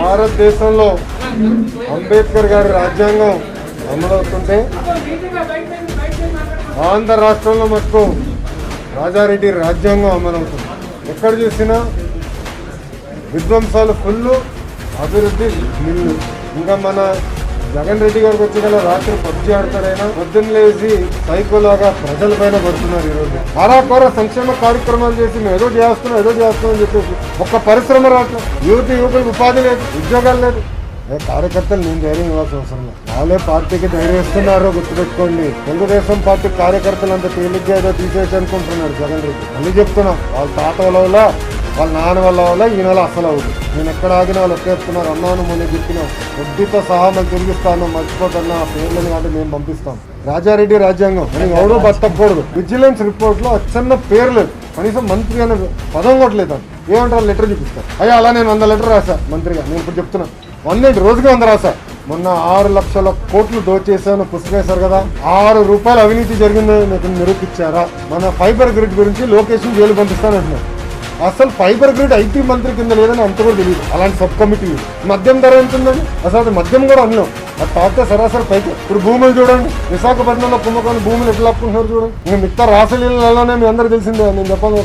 భారతదేశంలో అంబేద్కర్ గారి రాజ్యాంగం అమలవుతుంటే ఆంధ్ర రాష్ట్రంలో మటుకు రాజారెడ్డి రాజ్యాంగం అమలవుతుంది. ఎక్కడ చూసినా విధ్వంసాలు ఫుల్ అభివృద్ధి నిల్లు ఇంకా మన జగన్ రెడ్డి గారికి వచ్చి కదా రాత్రి పబ్జి ఆడతారైనా పొద్దున్న లేచి సైకోలాగా ప్రజల పైన పడుతున్నారు ఈరోజు. ఆరాకోర సంక్షేమ కార్యక్రమాలు చేసి మేము ఏదో చేస్తున్నాం ఏదో చేస్తున్నాం అని చెప్పేసి ఒక్క పరిశ్రమ రావట్లేదు యువతి యువకులకు ఉపాధి లేదు ఉద్యోగాలు లేదు. ఏ కార్యకర్తలు నేను ధైర్యం ఇవ్వాల్సిన అవసరం లేదు. వాళ్ళే పార్టీకి ధైర్యం ఇస్తున్నారో గుర్తుపెట్టుకోండి. తెలుగుదేశం పార్టీ కార్యకర్తలు అంత తేలిగ్గా ఏదో తీసేసి అనుకుంటున్నారు జగన్ రెడ్డి. మళ్ళీ చెప్తున్నా వాళ్ళ తాత వల్ల వాళ్ళ నాన్న వల్ల వల్ల ఈయన వల్ల అసలు అవుతుంది. నేను ఎక్కడ ఆగిన వాళ్ళు ఎక్కేస్తున్నారు అన్నాను మొన్న చెప్పిన వడ్డీతో సహా మనం తిరిగిస్తాను మర్చిపోతున్నా ఆ పేర్లను కాబట్టి మేము పంపిస్తాం. రాజారెడ్డి రాజ్యాంగం. అని ఎవడో బతకూడదు విజిలెన్స్ రిపోర్ట్లో అచ్చన్న పేరు లేదు. కనీసం మంత్రి అనే పదం కూడా లేదు ఏమంటారు? లెటర్ చూపిస్తారు. అయ్యా అలా నేను వంద లెటర్ రాసా మంత్రిగా. నేను ఇప్పుడు చెప్తున్నా. వంద రోజుకి వంద రాసా మొన్న ఆరు లక్షల కోట్లు దోచేశాను పుస్తకేశారు కదా. ఆరు రూపాయలు అవినీతి జరిగిందని మీకు నిరూపించారా? మన ఫైబర్ గ్రిడ్ గురించి లోకేషన్ జైలు పంపిస్తానంటున్నారు అసలు ఫైబర్ గ్రిడ్ ఐటీ మంత్రి కింద లేదని అంత కూడా తెలియదు. అలాంటి సబ్ కమిటీ మద్యం ధర ఎంత ఉందండి అసలు అది మద్యం కూడా అన్నాం. అది తాగితే సరాసరి పైకి. ఇప్పుడు భూములు చూడండి. విశాఖపట్నంలో కుంభకోణం భూములు ఎట్లా లాక్కుంటున్నారు చూడండి. మేము మిగతా రాసలీలలోనే మీ అందరూ తెలిసిందే. నేను చెప్పాలి